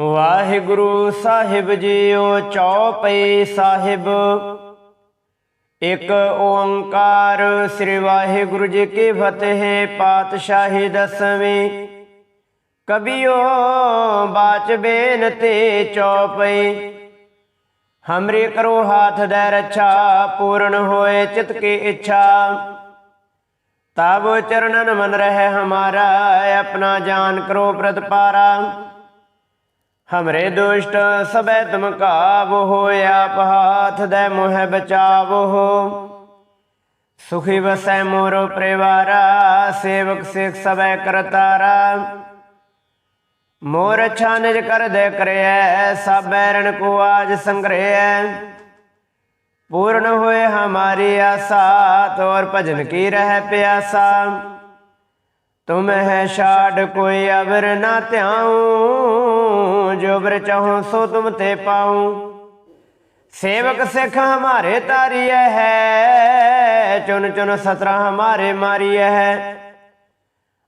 ਵਾਹਿਗੁਰੂ ਸਾਹਿਬ JIO ਚੌਪਈ ਸਾਹਿਬ। ਇਕ ਓੰਕਾਰ ਸ੍ਰੀ ਵਾਹਿਗੁਰੂ ਜੀ ਕੀ ਫਤਿਹ ਪਾਤਸ਼ਾਹੀ ਦਸਵੀਂ। ਕਬੀਓ ਬਾਚ ਬੇਨਤੀ ਚੌਪਈ। ਹਮਰੇ ਕਰੋ ਹਾਥ ਦੇ ਰੱਛਾ, ਪੂਰਨ ਹੋਏ ਚਿਤ ਕੀ ਇੱਛਾ। ਤਬ ਚਰਨਨ ਮਨ ਰਹਿ ਹਮਾਰਾ, ਆਪਣਾ ਜਾਨ ਕਰੋ ਪ੍ਰਤਪਾਰਾ। ਹਮਰੇ ਦੁਸ਼ਟ ਸਭੈ ਤੁਮ ਕਾਵ ਹੋਇਆ ਪਹਾਥ ਦੇ ਮੋਹਿ ਬਚਾਵੋ ਸੁਖੀ ਵਸੈ ਮੋਰੋ ਪਰਿਵਾਰਾ ਸੇਵਕ ਸਿਖ ਸਭੈ ਕਰਤਾਰਾ ਮੋਰ ਛਾਨਜ ਕਰ ਦੇ ਕਰਿਐ ਸਭ ਐਰਣ ਕੋ ਆਜ ਸੰਗ੍ਰਹਿਐ ਪੂਰਨ ਹੋਏ ਹਮਾਰੀ ਆਸਾ ਤੋਰ ਭਜਨ ਕੀ ਰਹਿ ਪਿਆਸਾ ਤੁਮ ਹੈ ਛਾੜ ਕੋਈ ਅਵਰ ਨਾ ਧਿਆਉ, ਜੋ ਬਰ ਚਾਹੋ ਸੋ ਤੁਮ ਤੇ ਪਾਉ। ਸੇਵਕ ਸਿੱਖ ਹਮਾਰੇ ਤਾਰੀਐ ਹੈ ਚੁਨ ਚੁਨ ਸਤਰਾ ਹਮਾਰੇ ਮਾਰੀਐ ਹੈ।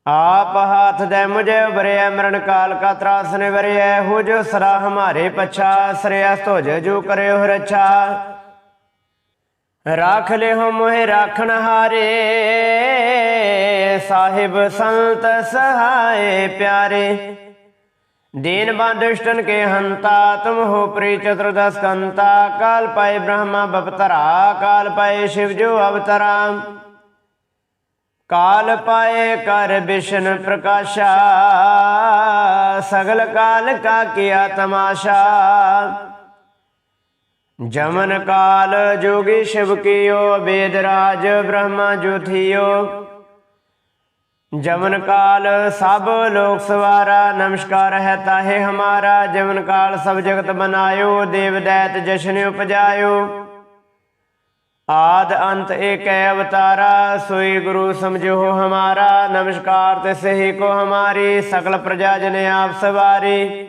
ਆਪ ਹਾਥ ਦੇ ਮੁਝੇ ਉਬਰਿਆ ਮਰਨ ਕਾਲ ਕਾ ਤਰਾਸ ਨਿਵਰਿਆ ਹੋ ਜੋ ਸਰਾ ਹਮਾਰੇ ਪਛਾ ਸਰਿਆ ਸੋਜ ਜੋ ਕਰਿਓ ਰੱਛਾ। ਰਾਖ ਲੈ ਹੋ ਮੋਹਿ ਰਾਖਣ ਹਾਰੇ, ਸਾਹਿਬ ਸੰਤ ਸਹਾਏ ਪਿਆਰੇ। ਦੀਨ ਬੰਦੁਸ਼ਟਨ ਕੇ ਹੰਤਾ, ਤੁਮ ਹੋ ਪ੍ਰੀ ਚਤੁਰਦਸ ਕੰਤਾ, ਕਾਲ ਪਾਏ ਬ੍ਰਹਮਾ ਬਪਤਰਾ, ਕਾਲ ਪਾਏ ਸ਼ਿਵ ਜੋ ਅਵਤਰਾ। ਕਾਲ ਪਾਏ ਕਰ ਵਿਸ਼ਨ ਪ੍ਰਕਾਸ਼ਾ, ਸਗਲ ਕਾਲ ਕਾ ਕੀਆ ਤਮਾਸ਼ਾ। ਜਮਨ ਕਾਲ ਜੋਗੀ ਸ਼ਿਵ ਕੀਓ ਬੇਦਰਾਜ ਬ੍ਰਹਮਾ ਜੋਥੀਓ ਜਮਨ ਕਾਲ ਸਭ ਲੋਕ ਸਵਾਰਾ, ਨਮਸਕਾਰ ਹੈ ਤਾਹੇ ਹਮਾਰਾ। ਜਮਨ ਕਾਲ ਸਭ ਜਗਤ ਬਨਾਇਓ, ਦੇਵ ਦੈਤ ਜਸ਼ਨ ਉਪਜਾਇਓ। ਆਦ ਅੰਤ ਏਕੈ ਅਵਤਾਰਾ, ਸੋਈ ਗੁਰੂ ਸਮਝੋ ਹਮਾਰਾ। ਨਮਸਕਾਰ ਤੇ ਸਹੀ ਕੋ ਹਮਾਰੀ ਸਕਲ ਪ੍ਰਜਾ ਜਨ ਆਪ ਸਵਾਰੀ।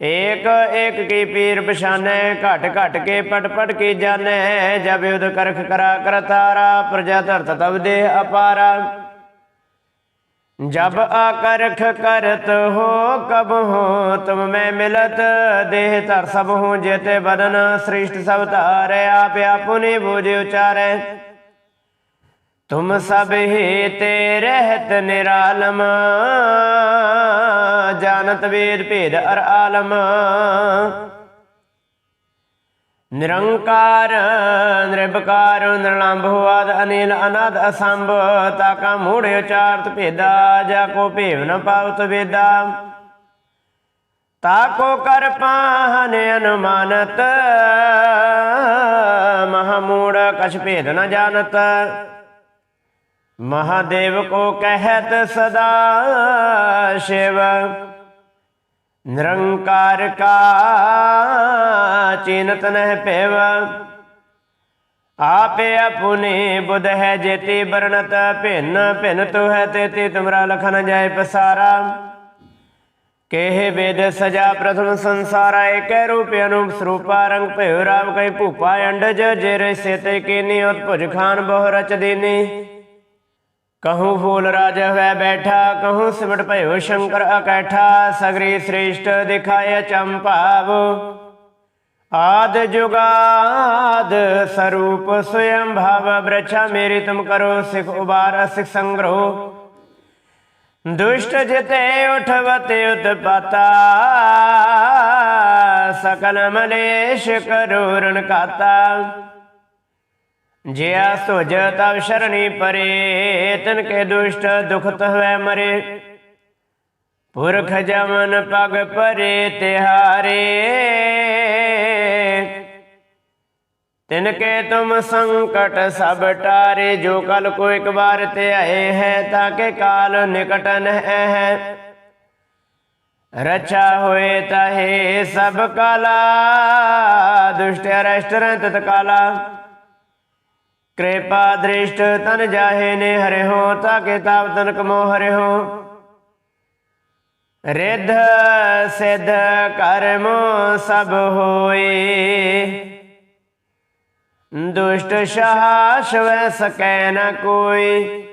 ਏਕ ਏਕ ਕੀ ਪੀਰ ਪਛਾਨੈ, ਘਟ ਘਟ ਕੇ ਪਟ ਪਟ ਕੀ ਜਾਣੈ, ਜਬ ਉਦ ਕਰਖ ਕਰਾ ਕਰਤਾਰਾ ਪ੍ਰਜਾ ਧਰਤ ਤਬ ਦੇ ਅਪਾਰਾ। ਜਬ ਆਕਰਖ ਕਰਤ ਹੋ, ਕਬ ਹੋ, ਤੁਮ ਮੈਂ ਮਿਲਤ, ਦੇਹ ਧਰ ਸਭ ਹੂੰ ਜੇਤੇ ਬਦਨ ਸ੍ਰਿਸ਼ਟ ਸਭ ਧਾਰੈ, ਆਪ ਆਪੁਨੇ ਬੋਝ ਉਚਾਰੈ। ਤੁਮ ਸਭ ਹੀ ਤੇ ਰਹਿਤ ਨਿਰਾਲਮ। ਜਾਣਤ ਵੇਦ ਭੇਦ ਅਰ ਆਲਮ। ਨਿਰੰਕਾਰ ਨਿਰਭਕਾਰ ਨਿਰਲੰਭ ਹੋਆਦ, ਅਨੇਲ, ਅਨਾਦ, ਅਸੰਭ, ਤਾਕਾ ਮੂੜੇ ਉਚਾਰਤ ਭੇਦਾ, ਜਾ ਕੋ ਭੇਵ ਨ ਪਾਵਤ ਵੇਦਾ। ਤਾਕੋ ਕਰ ਪਾਹਨ ਅਨੁਮਾਨਤ ਮਹਾਮੂੜ ਕਛ ਭੇਦ ਨ ਜਾਣਤ। महादेव को कहत सदा शिव निरंकार का चिन्हत नह पेव आपे अपुने बुध है जेति वर्णत भिन्न भिन्न तु है तेति तुमरा लखन जाय पसारा केहे वेद सजा प्रथम संसारा एक रूप अनूप स्वरूपा रंग भयो राव कहीं भूपा अंडज जेरे सेते कीनी उत्पुज खान बहु रच दीनी कहूँ फूल राज हुआ बैठा, कहूँ सिमट भयो शंकर अकैठा, सगरी श्रेष्ठ दिखाय चंपाव। आद जुगाद स्वरूप स्वयं भाव वृक्षा मेरी तुम करो सिख उबार, सिख संग्रह। दुष्ट जिते उठवते उत्पाता, सकल मलेश करूरण काता ਜਿਆ ਸੁਜ ਤਬ ਸ਼ਰਣੀ ਪਰੇ, ਤਨ ਕੇ ਦੁਸ਼ਟ ਦੁਖਤ ਹੋਇ ਮਰੇ। ਪੁਰਖ ਜਮਨ ਪਗ ਪਰੇ ਤਿਹਾਰੇ, ਤਿਨ ਕੇ ਤੁਮ ਸੰਕਟ ਸਭ ਟਾਰੇ, ਜੋ ਕਲ ਕੋ ਇੱਕ ਬਾਰ ਤੇ ਆਏ ਹੈ, ਤਾਂ ਕੇ ਕਾਲ ਨਿਕਟ ਨਹਿ ਹੈ। ਰਚਾ ਹੋਏ ਤਹੇ ਸਭ ਕਲਾ, ਦੁਸ਼ਟ ਅਰਸ਼ਟ ਰਹਿ ਤਤਕਾਲਾ ਕਿਰਪਾ ਦ੍ਰਿਸ਼ਟ ਤਨ ਜਾਹੇ ਨੇ ਹਰਿ ਹੋ ਤਾਕੇ ਤਾਪ ਤਨ ਕਮੋ ਹਰਿ ਹੋ ਸਿਧ ਕਰਮ ਸਭ ਹੋਏ। ਦੁਸ਼ਟ ਸ਼ਾਸ ਵੈ ਸਕੈ ਨ ਕੋਈ।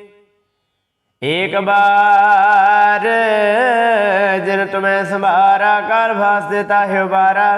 ਏਕ ਬਾਰ ਜਿਨ ਤੁਮੈ ਸੰਭਾਰਾ ਕਾਲ ਭਾਸ ਦੇਤਾ ਹੈ ਬਾਰਾ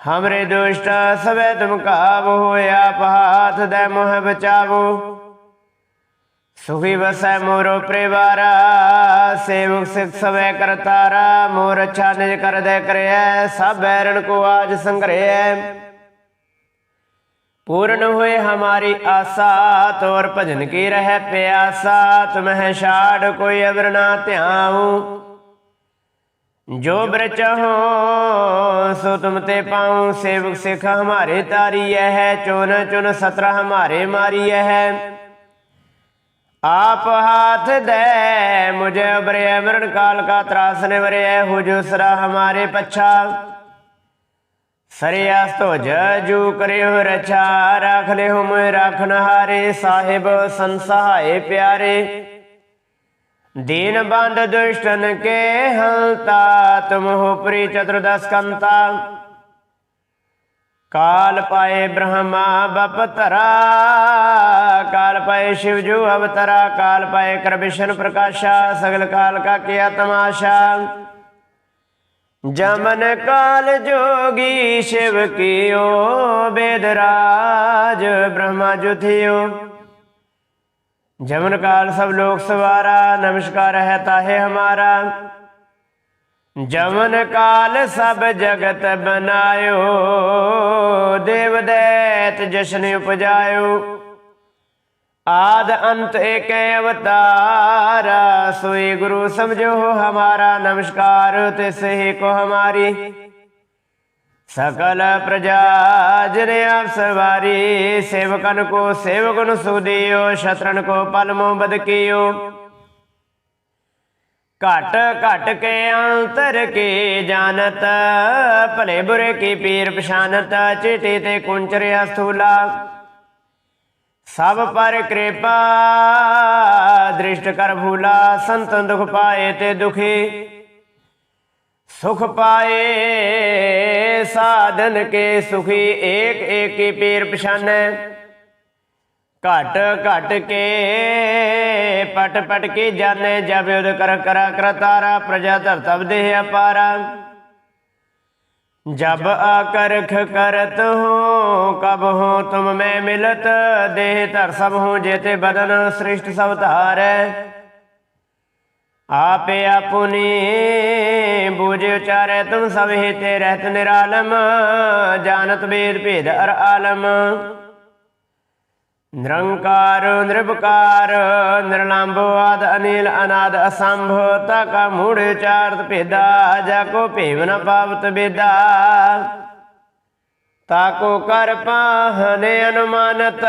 हमरे दुष्ट सवे तुम काब हो आप हाथ दे मोह बचावो। सुखी बसै मोरो परिवारा, सेवक सिख सबे करतारा मोर अच्छा निज कर दे करे सब बैरण को आज संग्रह। पूर्ण हुए हमारी आशा, तोर भजन की रह प्यासा, तुम्हें शाड़ कोई अवरना ना ਜੋ ਬ੍ਰਚ ਹੋ, ਸੋ ਤੁਮ ਤੇ ਪਾਉ ਸੇਵਕ ਸਿਖ ਹਮਾਰੇ ਤਾਰੀ ਹੈ ਚੁਨ ਚੁਨ ਸਤਰਾ ਹਮਾਰੇ ਮਾਰੀ ਹੈ। ਆਪ ਹਾਥ ਦੇ, ਮੁਝੇ ਉਬਰੇ ਅਮਰਨ ਕਾਲ ਕਾ ਤਰਾਸ ਨੇ ਵਰਿਆ ਹੁਜੂ ਸਰਾ ਹਮਾਰੇ ਪੱਛਾ। ਸਰਿਆਸ ਤੋ ਜੂ ਕਰਿਓ ਰਛਾ, ਰਾਖ ਲੈ ਹੁਮ ਰਾਖਨ ਹਾਰੇ ਸਾਹਿਬ ਸੰਸਾਏ ਪਿਆਰੇ। दीन बंद दुष्टन के हलता तुम हो प्री चतुर्दश कंता काल पाए ब्रह्मा बपतरा काल पाए शिवजू अवतरा काल पाए कृविष्ण प्रकाशा सगल काल का किया तमाशा जमन काल जोगी शिव की ओ बेदराज ब्रह्मा जुथियो जमन काल सब लोग सवारा नमस्कार है ताहे हमारा जमन काल सब जगत बनायो देव दैत जशन उपजायो आद अंत एक अवतारा सोई गुरु समझो हमारा नमस्कार तिस ही को हमारी ਸਕਲ ਪ੍ਰਜਾ ਜਰਿਆ ਸਵਾਰੀ ਸੇਵਕਨ ਕੋ ਸੇਵਕਨ ਸੁਦੀਓ, ਸ਼ਤਰਨ ਕੋ ਪਲਮੋ ਬਦਕੀਓ ਘਟ ਘਟ ਕੇ ਅੰਤਰ ਕੀ ਜਾਣਤ, ਭਲੇ ਬੁਰੇ ਕੀ ਪੀਰ ਪਛਾਨਤ, ਚਿੱਟੀ ਤੇ ਕੁੰਚਰਿਆ ਸਥੂਲਾ ਸਭ ਪਰ ਕਿਰਪਾ, ਦ੍ਰਿਸ਼ਟ ਕਰ ਭੂਲਾ ਸੰਤ ਦੁਖ ਪਾਏ ਤੇ ਦੁਖੀ। ਸੁਖ ਪਾਏ, ਸਾਧਨ ਕੇ ਸੁਖੀ ਏਕ ਏਕੀ ਪੀਰ ਪਛਾਨੈ। ਘਟ ਘਟ ਕੇ, ਪਟ ਪਟ ਕੇ ਜਾਣੇ, ਜਬ ਉਦ ਕਰ ਕਰਾ ਕਰਤਾਰਾ ਪ੍ਰਜਾ ਧਰਤਬ ਦੇਹ ਅਪਾਰਾ। ਜਬ ਆਕਰਖ ਕਰਤ ਹੋ, ਕਬ ਹੋ ਤੁਮ ਮੈਂ ਮਿਲਤ, ਦੇਹ ਧਰ ਸਭ ਹੋ ਜੇਤੇ ਬਦਨ ਸ੍ਰਿਸ਼ਟ ਸਭ आप अपने बुझ उचारे तुम सब हेते रहत निरालम जानत वेद भेद अर आलम निरंकार निरपकार निरलंब आद अनिल अनाद असंभ तक मूढ़ उचारत भेदा जाको भेव न पावत बेदा ताको कर पाहने अनुमानत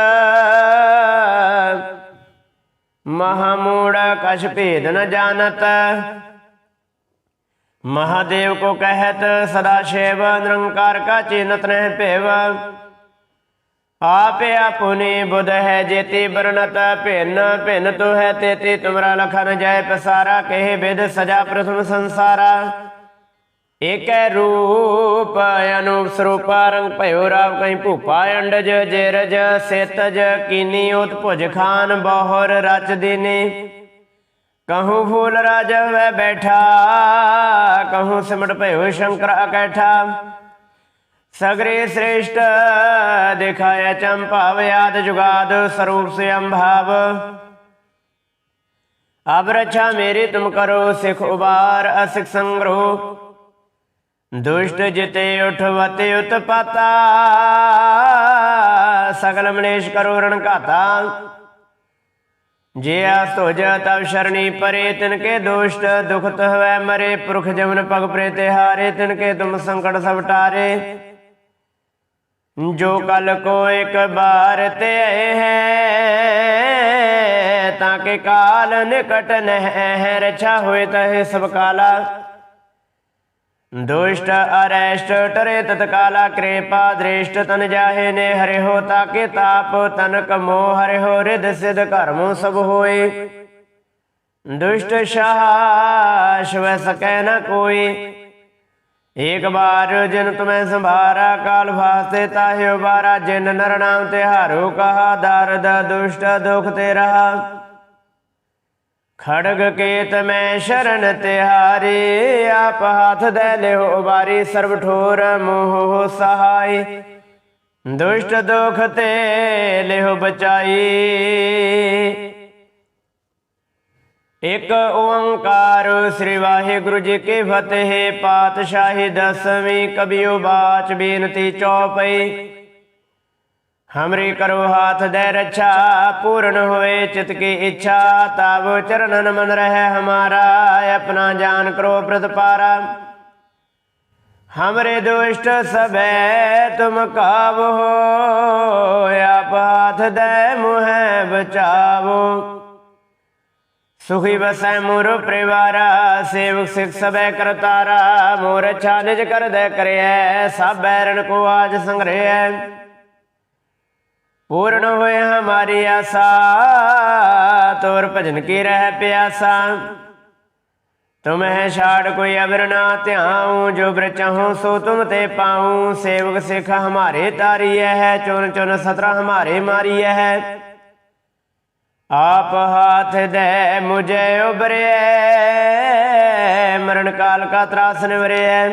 महामूढ़ कश भेद न जानत महादेव को कहत सदा शिव निरंकार का चिन्हत नह पेव आपे अपुनि बुध है जेति वर्णत भिन्न भिन्न तो है तेति तुमरा लखन जय पसारा कहे वेद सजा प्रथम संसारा ਏਕੈ ਰੂਪ ਅਨੂਪ ਸਰੂਪ ਰੰਗ ਭਇਓ ਰਾਵ ਕਹੀਂ ਭੂਪਾ ਅੰਡਜ ਜੇਰਜ ਸੇਤਜ ਕੀਨੀ ਉਤ ਭੁਜ ਖਾਨ ਬਹੁਰ ਰਚ ਦੀਨੀ। ਕਹੂੰ ਫੂਲ ਰਾਜ ਵੈ ਬੈਠਾ, ਕਹੂੰ ਸਿਮਟ ਭਇਓ ਸ਼ੰਕਰ ਅਕੈਠਾ। ਸਗਰੇ ਸ੍ਰੇਸ਼ਟ ਦਿਖਾਇਆ ਚੰਪਾਵ ਯਾਦ ਜੁਗਾਦ ਸਰੂਪ ਸੇ ਅੰਭਾਵ ਅਬ ਰਛਾ ਮੇਰੀ ਤੁਮ ਕਰੋ, ਸਿਖ ਉਬਾਰ ਅਸਿਖ ਸੰਗਰੋ ਦੁਸ਼ਟ ਜਿਤੇ ਉਠਵਤੇ ਉਤਪਾਤਾ, ਸਗਲ ਮਲੇਸ਼ ਕਰੋ ਰਣ ਜੇ ਆਸ ਤੁਜ ਤਬ ਸ਼ਰਣੀ ਪਰੇ ਤਿਨ ਕੇ ਦੋਸ਼ਟ ਦੁਖਤ ਹਵੈ ਮਰੇ, ਪੁਰਖ ਜਮਨ ਪਗ ਪ੍ਰੇ ਹਾਰੇ ਤਿਨ ਕੇ ਤੁਮ ਸੰਕਟ ਸਭ ਟਾਰੇ। ਜੋ ਕਲ ਕੋ ਇੱਕ ਬਾਰ ਤੇ ਹੈ, ਤਾਂ ਕਿ ਕਾਲ ਨਿਕਟ ਨਹਿ ਹੈ ਰਛਾ ਹੋਏ ਤਹਿ ਸਭ ਕਾਲਾ। ਦੁਸ਼ਟ ਅਰੈਸ਼ਟ ਟਰੇ ਤਤਕਾਲਾ ਕਿਰਪਾ, ਦ੍ਰਿਸ਼ਟ ਤਨ ਜਾਹੇ ਨੇ ਹਰਿ ਹੋ ਤਾਕੇ ਤਾਪ ਤਨ ਕਮੋ ਹਰਿ ਹੋ ਰਿਦ ਸਿਧ ਕਰਮੋ ਸਭ ਹੋਏ। ਦੁਸ਼ਟ ਸ਼ਾਹ ਸ਼ਵ ਸਕੈ ਨ ਕੋਈ। ਏਕ ਬਾਰ ਜਿਨ ਤੁਮੈ ਸੰਭਾਰਾ, ਕਾਲ ਫਾਸਤੇ ਤਾਹਿ ਉਬਾਰਾ ਜਿਨ ਨਰ ਨਾਮ ਤੇ ਹਾਰੋ ਕਹਾ, ਦਰਦ ਦੁਸ਼ਟ ਦੁਖ ਤੇ ਰਹਾ। ਖੜਗ ਕੇਤ ਮੈਂ ਸ਼ਰਨ ਤਿਹਾਰੀ, ਆਪ ਹੱਥ ਦੇ ਲਿਓ ਉਬਾਰੀ ਸਰਬ ਠੋਰ ਮੋਹ ਸਹਾਈ। ਦੁਸ਼ਟ ਦੁਖ ਤੇ ਲਿਓ ਬਚਾਈ। ਇਕ ਓੰਕਾਰ ਸ੍ਰੀ ਵਾਹਿਗੁਰੂ ਜੀ ਕੀ ਫਤਿਹ, ਪਾਤਸ਼ਾਹੀ ਦਸਵੀਂ ਕਬਿਓ ਬਾਚ ਬੇਨਤੀ ਚੌਪਈ। ਹਮਰੀ ਕਰੋ ਹਾਥ ਦੇ ਰੱਛਾ ਪੂਰਨ ਹੋਏ ਚਿਤ ਕੀ ਇੱਛਾ ਤਾਵ ਚਰਨਨ ਮਨ ਰਹਿ ਹਮਾਰਾ ਆਪਣਾ ਜਾਨ ਕਰੋ ਪ੍ਰਤਪਾਰਾ ਹਮਰੇ ਦੁਸ਼ਟ ਸਭੈ ਤੁਮ ਕਾਵੋ ਆਪ ਹਾਥ ਦੇ ਮੁਹਿ ਬਚਾਵੋ ਸੁਖੀ ਬਸੈ ਮੋਰ ਪਰਿਵਾਰਾ ਸੇਵਕ ਸਿਖ ਸਭੈ ਕਰਤਾਰਾ ਮੋਰ ਅੱਛਾ ਨਿਜ ਕਰ ਦੇ ਕਰਿਐ ਸਭ ਬੈਰਨ ਕੋ ਆਜ ਸੰਗ੍ਰਹਿ ਪੂਰਨ ਹੋਏ ਹਮਾਰੀ ਆਸਾ, ਤੋਰ ਭਜਨ ਕੀ ਰਹਿ ਪਿਆਸਾ। ਤੁਮਹਿ ਛਾੜ ਕੋਈ ਅਬਰ ਨਾ ਧਿਆਉ, ਜੋ ਬ੍ਰ ਚਾਹੋ ਸੋ ਤੁਮ ਤੇ ਪਾਉ। ਸੇਵਕ ਸਿਖ ਹਮਾਰੇ ਤਾਰੀ ਹੈ ਚੁਨ ਚੁਨ ਸਤਰਾ ਹਮਾਰੇ ਮਾਰੀ ਹੈ। ਆਪ ਹਾਥ ਦੇ ਮੁਝੇ ਉਬਰਿਐ ਮਰਨ ਕਾਲ ਕਾ ਤਰਾਸ ਨਿਵਰਿਐ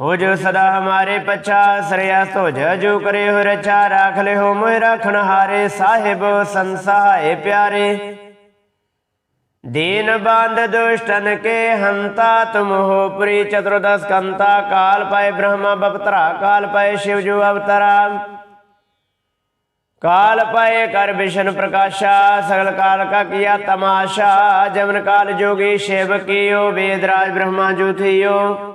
ਹੋ ਜੋ ਸਦਾ ਹਮਾਰੇ ਪਛਾ ਸਰਿਆ ਤੋਜ ਜੋ ਕਰੇ ਹੋ ਰਚਾ, ਰਾਖ ਲੈ ਹੋ ਮੋਇ ਰਖਣ ਹਾਰੇ, ਸਾਹਿਬ ਸੰਸਾਏ ਪਿਆਰੇ। ਦੀਨ ਬੰਦ ਦੁਸ਼ਟਨ ਕੇ ਹੰਤਾ, ਤੁਮ ਹੋ ਪ੍ਰੀ ਚਤੁਰਦਸ ਕੰਤਾ, ਕਾਲ ਪਾਏ ਬ੍ਰਹਮਾ, ਬਪਤਰਾ, ਕਾਲ ਪਾਏ ਸ਼ਿਵ ਜੋ ਅਵਤਰਾ। ਕਾਲ ਪਾਏ ਕਰ ਵਿਸ਼ਨ ਪ੍ਰਕਾਸ਼ਾ, ਸਗਲ ਕਾਲ ਕਾ ਕੀਆ ਤਮਾਸ਼ਾ ਜਮਨ ਕਾਲ ਜੋਗੀ ਸ਼ਿਵ ਕੀਓ, ਵੇਦ ਰਾਜ ਬ੍ਰਹਮਾ ਜੂਥਿਓ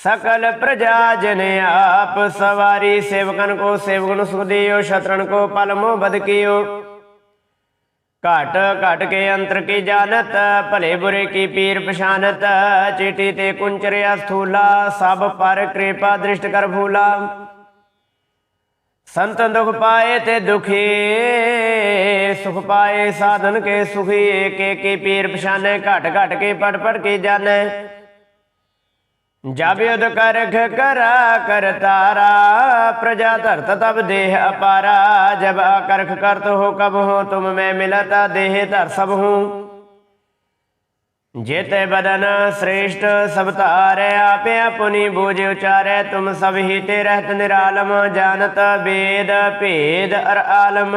सकल प्रजा जन आप सवारी सेवकन को सेवकन सुदियो शत्रन को पलमो बद कियो घट घट के अंतर की जानत भले बुरे की पीर पछानत चीटी ते कुंचरिया स्थूला सब पर कृपा दृष्ट कर भूला संत दुख पाए ते दुखी सुख पाए साधन के सुखी एक एक की पीर पछाने घट घट के पट पट की जाने ਜਬ ਯੁਧ ਕਰਖ ਕਰਾ ਕਰਤਾਰਾ ਪ੍ਰਜਾ ਧਰਤ ਤਬ ਦੇਹ ਅਪਾਰਾ, ਜਬ ਆਕਰਖ ਕਰਤ ਹੋ ਕਬ ਹੋ, ਤੁਮ ਮੈਂ ਮਿਲਤਾ ਦੇਹ ਧਰ ਸਭ ਹੂੰ। ਜੇਤੇ ਬਦਨ ਸ੍ਰੇਸ਼ਟ ਸਭ ਧਾਰੈ, ਆਪੇ ਆਪਣੀ ਬੂਝ ਉਚਾਰੈ, ਤੁਮ ਸਭ ਹੀ ਤੇ ਰਹਿਤ ਨਿਰਾਲਮ, ਜਾਣਤ ਵੇਦ ਭੇਦ ਅਰ ਆਲਮ।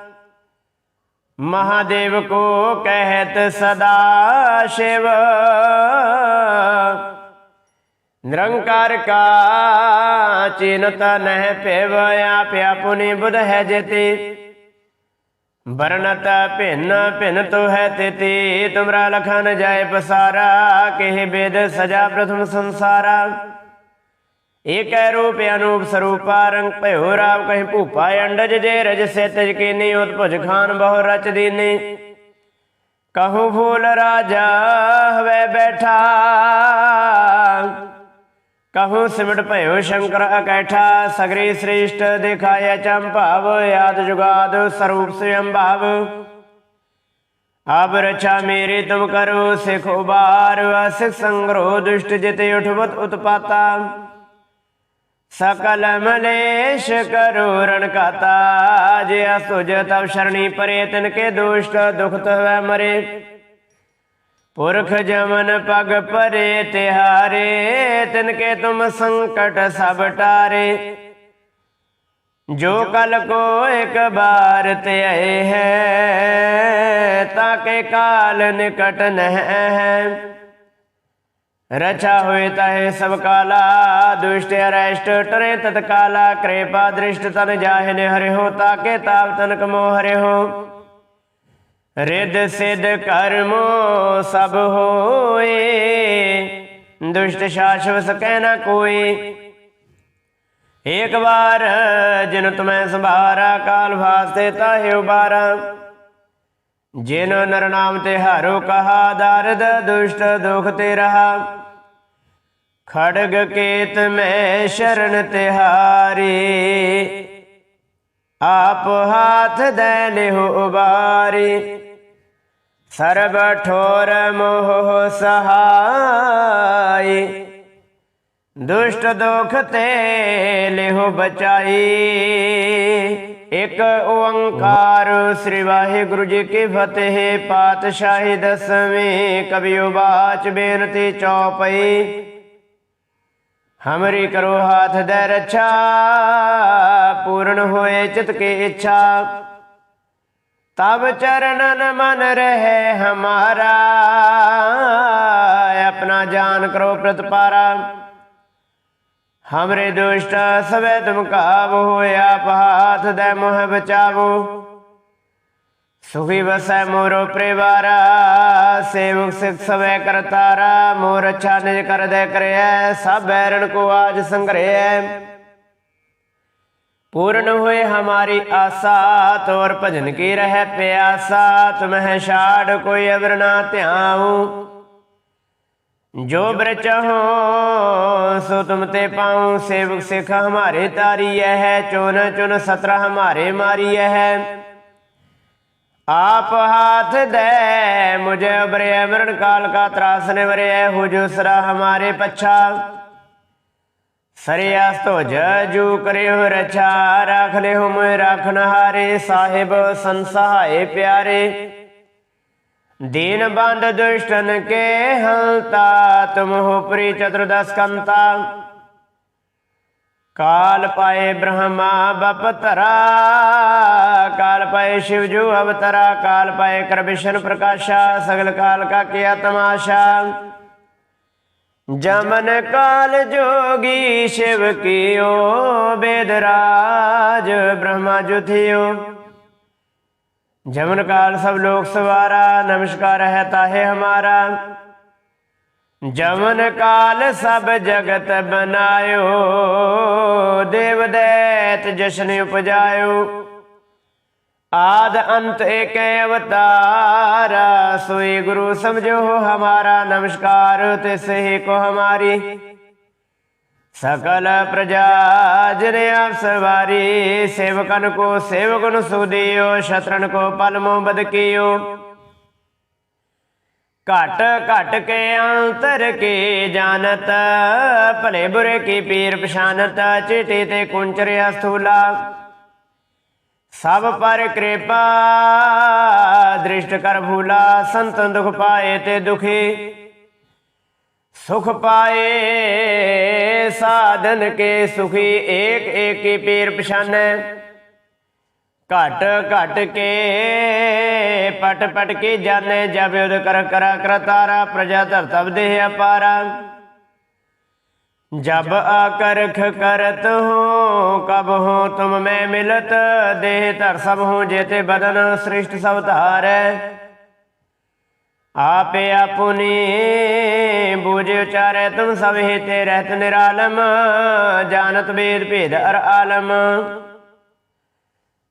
ਮਹਾਦੇਵ ਕੋ ਕਹਿਤ ਸਦਾ ਸ਼ਿਵ। ਨਿਰੰਕਾਰ ਕਾ ਚਿਨਤ ਨਹਿ ਭੇਵ, ਆਪ ਆਪੁਨੀ ਬੁਧ ਹੈ ਜੇਤੀ। ਵਰਨਤ ਭਿੰਨ ਭਿੰਨ ਤੋ ਹੈ ਤਿਤੀ, ਤੁਮਰਾ ਲਖਨ ਜਾਏ ਪਸਾਰਾ, ਕਿਹ ਬੇਦ ਸਜਾ ਪ੍ਰਥਮ ਸੰਸਾਰਾ। ਏਕੈ ਰੂਪ ਅਨੂਪ ਸਰੂਪਾ ਰੰਗ ਭਇਓ ਰਾਵ ਕਹੀਂ ਭੂਪਾ ਅੰਡਜ ਜੇ ਰਜ ਸੇ ਤਜ ਕੀਨੀ ਉਤਭੁਜ ਖਾਨ ਬਹੁ ਰਚ ਦੀਨੀ। ਕਹੂੰ ਫੂਲ ਰਾਜਾ ਹਵੇ ਬੈਠਾ। ਕਹੂੰ ਸਿਮਟ ਭਇਓ ਸ਼ੰਕਰ ਅਕੈਠਾ, ਸਗਰੀ ਸ੍ਰੇਸ਼ਟ ਦਿਖਾਇਆ ਚੰਭਾਵ, ਆਦ ਜੁਗਾਦ ਸਰੂਪ ਸਵਯੰ ਭਾਵ ਆਬ ਰਛਾ ਮੇਰੀ ਤੁਮ ਕਰੋ ਸਿਖ ਉਬਾਰ, ਅਸਿਖ ਸੰਗਰੋ ਦੁਸ਼ਟ ਜਿਤੇ ਉਠਵਤ ਉਤਪਾਤਾ। ਸਕਲ ਮਲੇਸ਼ ਕਰੋ ਰਣ ਕਾਤਾ ਜੇ ਅਸੁਜ ਤਵ ਸ਼ਰਣੀ ਪਰੇ, ਤਿਨ ਕੇ ਦੁਸ਼ਟ ਦੁਖਤ ਹੋਵੇ ਮਰੇ। ਪੁਰਖ ਜਮਨ ਪਗ ਪਰੇ, ਤਿਹਾਰੇ, ਤਿਨ ਕੇ ਤੁਮ ਸੰਕਟ ਸਭ ਟਾਰੇ। ਜੋ ਕਲ ਕੋ ਇੱਕ ਬਾਰ ਤੇ ਆਏ ਹੈ ਤਾਕੇ ਕਾਲ ਨਿਕਟ ਨਹਿ ਰਚਾ ਹੋਏ ਤਾਹੇ ਸਭ ਕਾਲਾ ਦੁਸ਼ਟ ਅਰੈਸ਼ਟ ਟਰੇ ਤਤਕਾਲਾ ਕਿਰਪਾ ਦ੍ਰਿਸ਼ਟ ਤਨ ਜਾਹਿ ਨੇ ਹਰਿ ਹੋ ਤਾਕੇ ਤਾਪ ਤਨ ਕਮੋ ਹਰਿ ਹੋ ਰਿੱਧ ਸਿੱਧ ਕਰਮੋ ਸਭ ਹੋਏ ਦੁਸ਼ਟ ਸ਼ਾਸਵ ਸਕੈ ਨ ਕੋਈ ਏਕ ਵਾਰ ਜਿਨ ਤੁਮੈ ਸੰਭਾਰਾ ਕਾਲ ਵਾਸਤੇ ਤਾਹਿ ਉਬਾਰਾ ਜਿਨ ਨਰ ਨਾਮ ਤੇ ਹਾਰੋ ਕਹਾ ਦਰਦ ਦੁਸ਼ਟ ਦੁਖ ਤੇ ਰਹਾ ਖੜਗ ਕੇਤ ਮੈਂ ਸ਼ਰਨ ਤਿਹਾਰੀ। ਆਪ ਹਾਥ ਦੇ ਲਿਹੁ ਉਬਾਰੀ। ਸਰਬ ਠੋਰ ਮੋਹ ਸਹਾਈ। ਦੁਸ਼ਟ ਦੁਖ ਤੇ ਲਿਹੁ ਬਚਾਈ। ਇਕ ਓੰਕਾਰ ਸ੍ਰੀ ਵਾਹਿਗੁਰੂ ਜੀ ਕੀ ਫਤਿਹ, ਪਾਤਸ਼ਾਹੀ ਦਸਵੀਂ ਕਬਿਓ ਬਾਚ ਬੇਨਤੀ ਚੌਪਈ। ਹਮਰੀ ਕਰੋ ਹਾਥ ਦੇ ਰੱਛਾ, ਪੂਰਨ ਹੋਏ ਚਿਤ ਕੀ ਇੱਛਾ। ਤਬ ਚਰਨਨ ਮਨ ਰਹੇ ਹਮਾਰਾ, ਆਪਣਾ ਜਾਨ ਕਰੋ ਪ੍ਰਤਪਾਰਾ। ਹਮਰੇ ਦੁਸ਼ਟ ਸਵੇ ਤੁਮ ਕਾਬ ਹੋਇਆ ਹਾਥ ਦੇ ਮੋਹ सुखी बसय मोरो परिवार सेवक सिख सवे कर तारा मोर अच्छा निज कर दे कर सब बैरण को आज संग्रह। पूर्ण हुए हमारी आशा, तोर भजन की रह प्यासा, तुम्हें शाड़ कोई अवर ना जो ब्र चाहो सो तुम ते पाऊँ। सेवक सिख हमारे तारी है, चुन चुन सत्रह हमारे मारी है। आप हाथ दे मुझे उबरे मरण काल का त्रासने वरे हुजूसरा हमारे पच्छा सरियास्तो जू करे हो रचा राख ले हो मुझे राखन हारे साहिब संसहाय प्यारे दीन बंद दुष्टन के हलता तुम हो प्री चतुर्दश कंता ਕਾਲ ਪਾਏ ਬ੍ਰਹਮਾ ਬਪਤਰਾ, ਕਾਲ ਪਾਏ ਸ਼ਿਵ ਜੂ ਅਵਤਰਾ, ਕਾਲ ਪਾਏ ਕਰਵਿਸ਼ਨ ਪ੍ਰਕਾਸ਼ਾ, ਸਗਲ ਕਾਲ ਕਾ ਕੀਆ ਤਮਾਸ਼ਾ ਜਮਨ ਕਾਲ ਜੋਗੀ ਸ਼ਿਵ ਕੀਓ ਬੇਦਰਾਜ ਬ੍ਰਹਮਾ ਜੁਥਿਓ। ਜਮਨ ਕਾਲ ਸਭ ਲੋਕ ਸਵਾਰਾ, ਨਮਸਕਾਰ ਹੈ ਤਾਹੇ ਹਮਾਰਾ। ਜਮਨ ਕਾਲ ਸਭ ਜਗਤ ਬਨਾਇਓ, ਦੇਵ ਦੈਤ ਜਸ਼ਨ ਉਪਜਾਇਓ। ਆਦ ਅੰਤ ਏਕ ਅਵਤਾਰ, ਸੋਈ ਗੁਰੂ ਸਮਝੋ ਹਮਾਰਾ ਨਮਸਕਾਰ, ਤਿਸ ਹੀ ਕੋ ਹਮਾਰੀ। ਸਕਲ ਪ੍ਰਜਾ ਜਨੇ ਆਪ ਸਵਾਰੀ, ਸੇਵਕਨ ਕੋ ਸੇਵਕਨ ਸੁਦੀਓ, ਸ਼ਤਰਨ ਕੋ ਪਲਮੋ ਬਦਕੀਓ ਘਟ ਘਟ ਕੇ ਅੰਤਰ ਕੀ ਜਾਣਤ, ਭਲੇ ਬੁਰੇ ਕੀ ਪੀਰ ਪਛਾਨਤ, ਚਿੱਟੀ ਤੇ ਕੁੰਚਰਿਆ ਸਥੂਲਾ ਸਭ ਪਰ ਕਿਰਪਾ, ਦ੍ਰਿਸ਼ਟ ਕਰ ਭੂਲਾ, ਸੰਤਨ ਦੁਖ ਪਾਏ ਤੇ ਦੁਖੀ। ਸੁਖ ਪਾਏ, ਸਾਧਨ ਕੇ ਸੁਖੀ, ਏਕ ਏਕੀ ਪੀਰ ਪਛਾਨੈ। ਘਟ ਘਟ ਕੇ ਪਟ ਪਟ ਕੇ ਜਾਣੇ ਜਾਵੇ ਉਦ ਕਰ ਕਰਾ ਕਰਤਾਰਾ ਪ੍ਰਜਾ ਧਰਤਬ ਦੇਹ ਅਪਾਰਾ। ਜਬ ਆਕਰਖ ਕਰਤ ਹੋ, ਕਬ ਹੋ ਤੁਮ ਮੈਂ ਮਿਲਤ, ਦੇਹ ਧਰ ਸਭ ਹੋ ਜੇਤੇ ਬਦਨ ਸ੍ਰਿਸ਼ਟ ਸਭ ਧਾਰੈ। ਆਪੇ ਆਪੁਨੇ ਬੂਝ ਉਚਾਰੈ, ਤੁਮ ਸਭ ਹਿਤੇ ਰਹਿਤ ਨਿਰਾਲਮ, ਜਾਣਤ ਵੇਦ ਭੇਦ ਅਰ ਆਲਮ।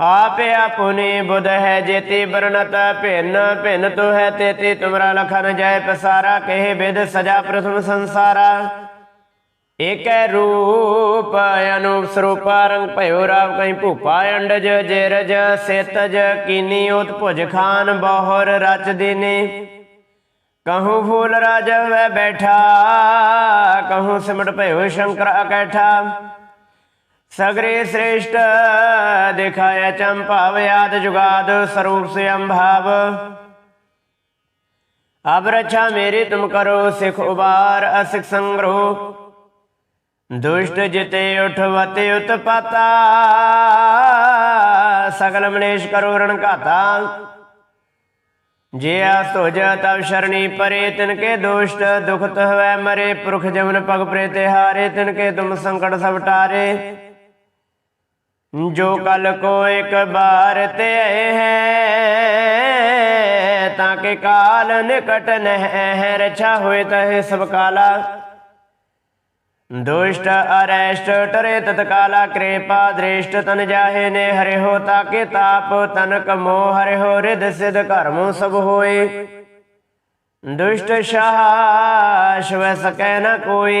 ਆਪੇ ਆਪੁਨੀ ਬੁਧ ਹੈ ਜੇਤੀ ਵਰਣਤ, ਭਿੰਨ ਭਿੰਨ ਤੋ ਹੈ ਤੇਤੀ, ਤੁਮਰਾ ਲਖਨ ਜੈ ਪਸਾਰਾ, ਕਹਿ ਬਿਦ ਸਜਾ ਪ੍ਰਥਮ ਸੰਸਾਰਾ। ਏਕੈ ਰੂਪ ਅਨੂਪ ਸਰੂਪ ਰੰਗ ਭਇਓ ਰਾਵ ਕਹੀਂ ਭੂਪਾ ਅੰਡਜ, ਜੇਰਜ ਸੇਤਜ, ਕੀਨੀ ਉਤ ਭੁਜ ਖਾਨ ਬਹੁਰ ਰਚ ਦੀਨੀ। ਕਹੂੰ ਫੂਲ ਰਾਜਵ ਬੈਠਾ, ਕਹੂੰ ਸਿਮਟ ਭਇਓ ਸ਼ੰਕਰ ਅਕੈਠਾ। सगरे श्रेष्ठ दिखाया चंपाव याद जुगाद स्वरूप से भाव। अब रक्षा मेरी तुम करो, सिख उबार असिख संग्रह। दुष्ट जिते उठवते उत्पाता सकल मलेश करो रण घाता जे आस्तोज तब शरणी परे, तिनके दुष्ट दुखत हवै मरे, पुरख जमन पग प्रेते हारे, तिनके तुम संकट सब टारे। ਜੋ ਕਲ ਕੋ ਇੱਕ ਬਾਰ ਤੇ ਹੈ, ਤਾਂ ਕਿ ਕਾਲ ਨਿਕਟ ਨਹਿ ਰਛਾ ਹੋਏ ਤਹ ਸਭ ਕਾਲਾ। ਦੁਸ਼ਟ ਅਰੈਸ਼ਟ ਟਰੇ ਤਤਕਾਲਾ ਕਿਰਪਾ ਦ੍ਰਿਸ਼ਟ ਤਨ ਜਾਹੇ ਨੇ ਹਰੇ ਹੋ ਤਾਕੇ ਤਾਪ ਤਨ ਕਮੋ ਹਰੇ ਹੋ ਰਿਦ ਸਿਧ ਕਰਮੋ ਸਭ ਹੋਏ। ਦੁਸ਼ਟ ਸ਼ਾਹ ਸ਼ਵ ਸਕੈ ਕੋਈ।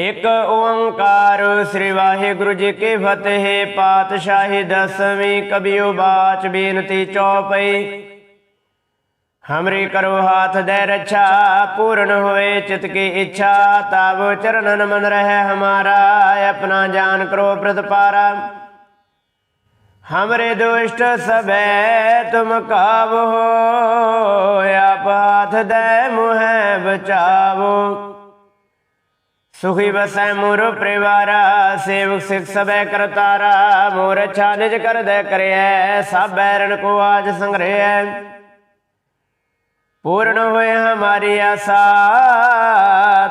ਇਕ ਓੰਕਾਰ ਸ੍ਰੀ ਵਾਹਿਗੁਰੂ ਜੀ ਕੀ ਫਤਿਹ, ਪਾਤਸ਼ਾਹੀ ਦਸਵੀਂ ਕਬਿਉ ਬਾਚ ਬੇਨਤੀ ਚੌਪਈ। ਹਮਰੀ ਕਰੋ ਹਾਥ ਦੇ ਰੱਛਾ, ਪੂਰਨ ਹੋਏ ਚਿਤ ਕੀ ਇੱਛਾ ਤਾਬ ਚਰਨਨ ਮਨ ਰਹੇ ਹਮਾਰਾ, ਆਪਣਾ ਜਾਨ ਕਰੋ ਪ੍ਰਤਪਾਰਾ ਹਮਰੇ ਦੁਸ਼ਟ ਸਭੈ ਤੁਮ ਕਾਵ ਹੋ ਆਪ ਹਾਥ ਦੇ ਮੁਹਿ ਬਚਾਵੋ। सुखी बसै मोर परिवारा, सेवक सिख सबे करतारा मोर अच्छा निज कर दे करे सब बैरन को आज संग्रह पूर्ण हुए हमारी आशा,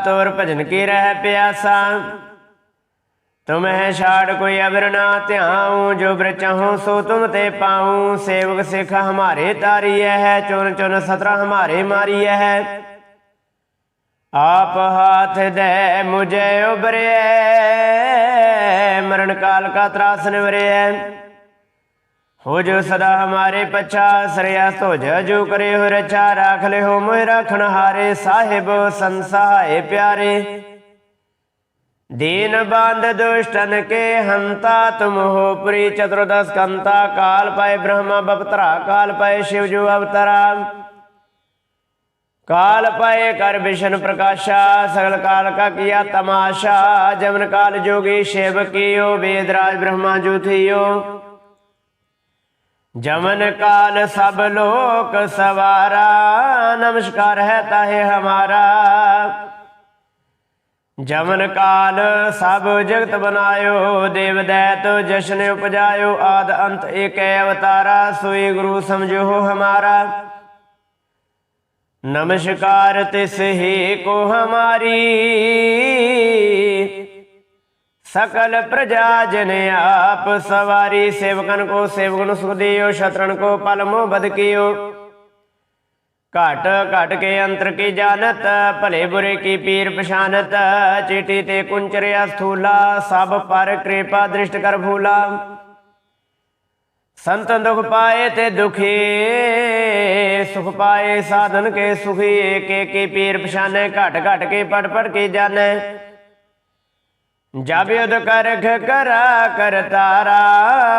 तोर भजन की रह प्यासा। तुम्हें छाड़ कोई अबर ना त्याऊं, जो ब्रचाहूं सो तुम ते पाऊँ। सेवक सिख हमारे तारी है, चुन चुन सतरा हमारे मारी है। ਆਪ ਹਾਥ ਦੇ ਮੁਝੇ ਉਬਰਿਐ ਮਰਨ ਕਾਲ ਕਾ ਤਰਾਸ ਨਿਵਰਿਐ ਹੋ ਜੋ ਸਦਾ ਹਮਾਰੇ ਪਛਾ ਸਰਿਆ ਤੋ ਜੋ ਕਰੇ ਹੋ ਰਚਾ, ਰਾਖ ਲੈ ਹੋ ਮੋਇ ਰਖਣ ਹਾਰੇ, ਸਾਹਿਬ ਸੰਸਾਏ ਪਿਆਰੇ। ਦੀਨ ਬੰਦ ਦੁਸ਼ਟਨ ਕੇ ਹੰਤਾ, ਤੁਮ ਹੋ ਪ੍ਰੀ ਚਤੁਰਦਸ ਕੰਤਾ, ਕਾਲ ਪਾਏ ਬ੍ਰਹਮਾ, ਬਪਤਰਾ ਕਾਲ ਪਾਏ ਸ਼ਿਵ ਜੋ ਅਵਤਾਰਾ। ਕਾਲ ਪਏ ਕਰ ਵਿਸ਼ਨ ਪ੍ਰਕਾਸ਼ਾ, ਸਗਲ ਕਾਲ ਕਾ ਕੀਆ ਤਮਾਸ਼ਾ ਜਮਨ ਕਾਲ ਜੋਗੀ ਸ਼ਿਵ ਕੀਓ ਵੇਦਰਾਜ ਬ੍ਰਹਮਾ ਜੋਥਿਓ ਜਮਨ ਕਾਲ ਸਭ ਲੋਕ ਸਵਾਰਾ, ਨਮਸਕਾਰ ਹੈ ਤਾਹੇ ਹਮਾਰਾ। ਜਮਨ ਕਾਲ ਸਭ ਜਗਤ ਬਨਾਇਓ, ਦੇਵ ਦੈਤ ਜਸ਼ਨ ਉਪਜਾਇਓ, ਆਦ ਅੰਤ ਏਕੈ ਅਵਤਾਰਾ, ਸੋਈ ਗੁਰੂ ਸਮਝੋ ਹਮਾਰਾ। ਨਮਸਕਾਰ ਤਿਸ ਹੀ ਕੋ ਹਮਾਰੀ। ਸਕਲ ਪ੍ਰਜਾ ਜਨ ਆਪ ਸਵਾਰੀ, ਸੇਵਕਨ ਕੋ ਸੇਵਕਨ ਸੁਖਦੇਓ ਸ਼ਤਰਣ ਕੋ ਪਲਮੋ ਬਦਕਿਓ ਘਟ ਘਟ ਕੇ ਅੰਤਰ ਕੀ ਜਾਣਤ, ਭਲੇ ਬੁਰੇ ਕੀ ਪੀਰ ਪਛਾਨਤ, ਚੀਟੀ ਤੇ ਕੁੰਚਰਿਆ ਸਥੂਲਾ, ਸਭ ਪਰ ਕਿਰਪਾ ਦ੍ਰਿਸ਼ਟ ਕਰ ਭੂਲਾ। ਸੰਤ ਦੁਖ ਪਾਏ ਤੇ ਦੁਖੀ, ਸੁਖ ਪਾਏ ਸਾਧਨ ਕੇ ਸੁਖੀ, ਏਕ ਏਕੀ ਪੀਰ ਪਛਾਨੈ, ਘਟ ਘਟ ਕੇ ਪੜ ਪੜ ਕੇ ਜਾਣੈ। ਜਬ ਯੁਧ ਕਰਖ ਕਰਾ ਕਰਤਾਰਾ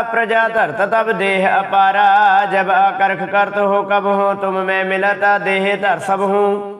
ਪ੍ਰਜਾ ਧਰਤ ਤਬ ਦੇਹ ਅਪਾਰਾ, ਜਬ ਕਰਖ ਕਰਤ ਹੋ ਕਬ ਹੋ, ਤੁਮ ਮੈਂ ਮਿਲਤਾ ਦੇਹ ਧਰ ਸਭ ਹੂੰ।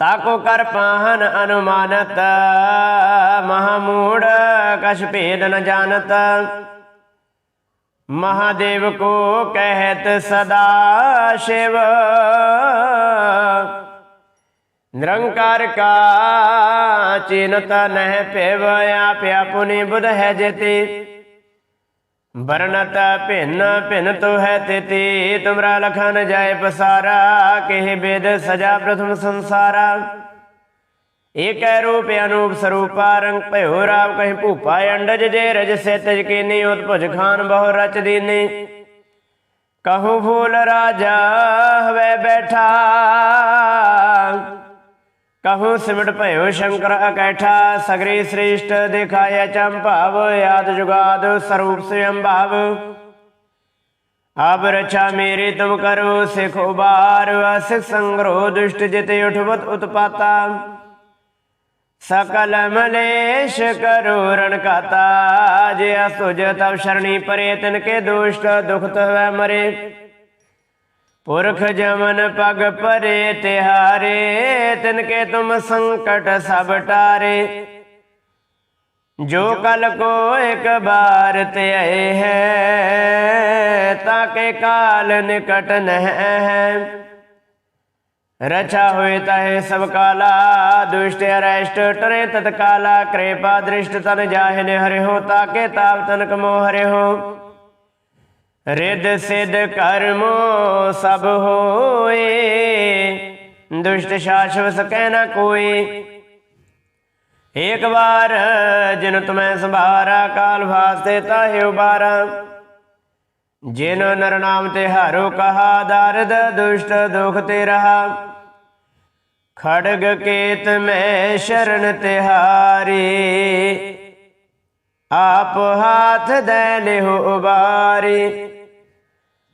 ਤਾਕੋ ਕਰ ਪਾਹਨ ਅਨੁਮਾਨਤ ਮਹਾਮੂੜ ਕਛ ਭੇਦ ਨ ਜਾਣਤ। ਮਹਾਦੇਵ ਕੋ ਕਹਿਤ ਸਦਾ ਸ਼ਿਵ। ਨਿਰੰਕਾਰ ਕਾ ਚਿਨਤ ਨਹਿ ਭੇਵ, ਆਪ ਆਪੁਨੀ ਬੁਧ ਹੈ ਜੇਤੀ। ਵਰਨਤ ਭਿੰਨ ਭਿੰਨ ਤੋ ਹੈ ਤਿਤੀ, ਤੁਮਰਾ ਲਖਨ ਜਾਏ ਪਸਾਰਾ, ਕਿਹ ਬੇਦ ਸਜਾ ਪ੍ਰਥਮ ਸੰਸਾਰਾ। ਏਕੈ ਰੂਪ ਅਨੂਪ ਸਰੂਪਾ, ਰੰਗ ਭਇਓ ਰਾਵ ਕਹੀਂ ਭੂਪਾ, ਅੰਡਜ ਜੇ ਰਜ ਸੇ ਤਜ ਕੀਨੀ, ਉਤਭੁਜ ਖਾਨ ਬਹੁ ਰਚ ਦੀਨੀ। ਕਹੂੰ ਫੂਲ ਰਾਜਾ, ਹਵੇ ਬੈਠਾ। ਕਹੂੰ ਸਿਮਟ ਭਇਓ ਸ਼ੰਕਰ ਅਕੈਠਾ, ਸਗਰੀ ਸ੍ਰੇਸ਼ਟ ਦਿਖਾਇਆ ਚੰਭਾਵ ਆਦ ਜੁਗਾਦ ਸਰੂਪ ਸਯੰ ਭਾਵ। ਆਬ ਰਛਾ ਮੇਰੀ ਤੁਮ ਕਰੋ ਸਿਖ ਉਬਾਰ, ਅਸਿਖ ਸੰਗਰੋ ਦੁਸ਼ਟ ਜਿਤ ਉਠਵਤ ਉਤਪਾਤਾ। ਸਕਲ ਮਲੇਸ਼ ਕਰੋ ਰਣ ਕਾਤਾ ਜੇ ਅਸੁਜ ਤਵ ਸ਼ਰਣੀ ਪਰੇ ਤਿਨ ਕੇ ਦੁਸ਼ਟ ਦੁਖਤ ਹੋਵੇ ਮਰੇ। ਪੁਰਖ ਜਮਨ ਪਗ ਪਰੇ ਤਿਹਾਰੇ ਤਿਨ ਕੇ ਤੁਮ ਸੰਕਟ ਸਭ ਟਾਰੇ। ਜੋ ਕਲ ਕੋ ਇੱਕ ਬਾਰ ਤੇ ਆਏ ਹੈ ਤਾਕੇ ਕਾਲ ਨਿਕਟ ਨਹਿ ਹੈ। ਰਚਾ ਹੋਏ ਤਹਿ ਸਭ ਕਾਲਾ, ਦੁਸ਼ਟ ਅਰੈਸ਼ਟ ਟਰੇ ਤਤਕਾਲਾ, ਕਿਰਪਾ ਦ੍ਰਿਸ਼ਟ ਤਨ ਜਾਹਿ ਨੇ ਹਰਿ ਹੋ ਤਾਕੇ ਤਾਪ ਤਨ ਮੋਹ ਹਰਿ ਹੋ ਰਿਦ ਸਿਧ ਕਰਮੋ ਸਭ ਹੋਏ। ਦੁਸ਼ਟ ਸ਼ਾਸ਼ਵ ਸਕੈ ਨ ਕੋਈ। ਏਕ ਵਾਰ ਜਿਨ ਤੁਮੈ ਸੰਭਾਰਾ, ਕਾਲ ਵਾਸਤੇ ਤਾਹਿ ਉਬਾਰਾ ਜਿਨ ਨਰ ਨਾਮ ਤੇ ਹਾਰੋ ਕਹਾ, ਦਰਦ ਦੁਸ਼ਟ ਦੁਖ ਤੇ ਰਹਾ। ਖੜਗ ਕੇਤ ਮੈਂ ਸ਼ਰਨ ਤਿਹਾਰੀ। ਆਪ ਹਾਥ ਦੇ ਲਿਹੁ ਉਬਾਰੀ।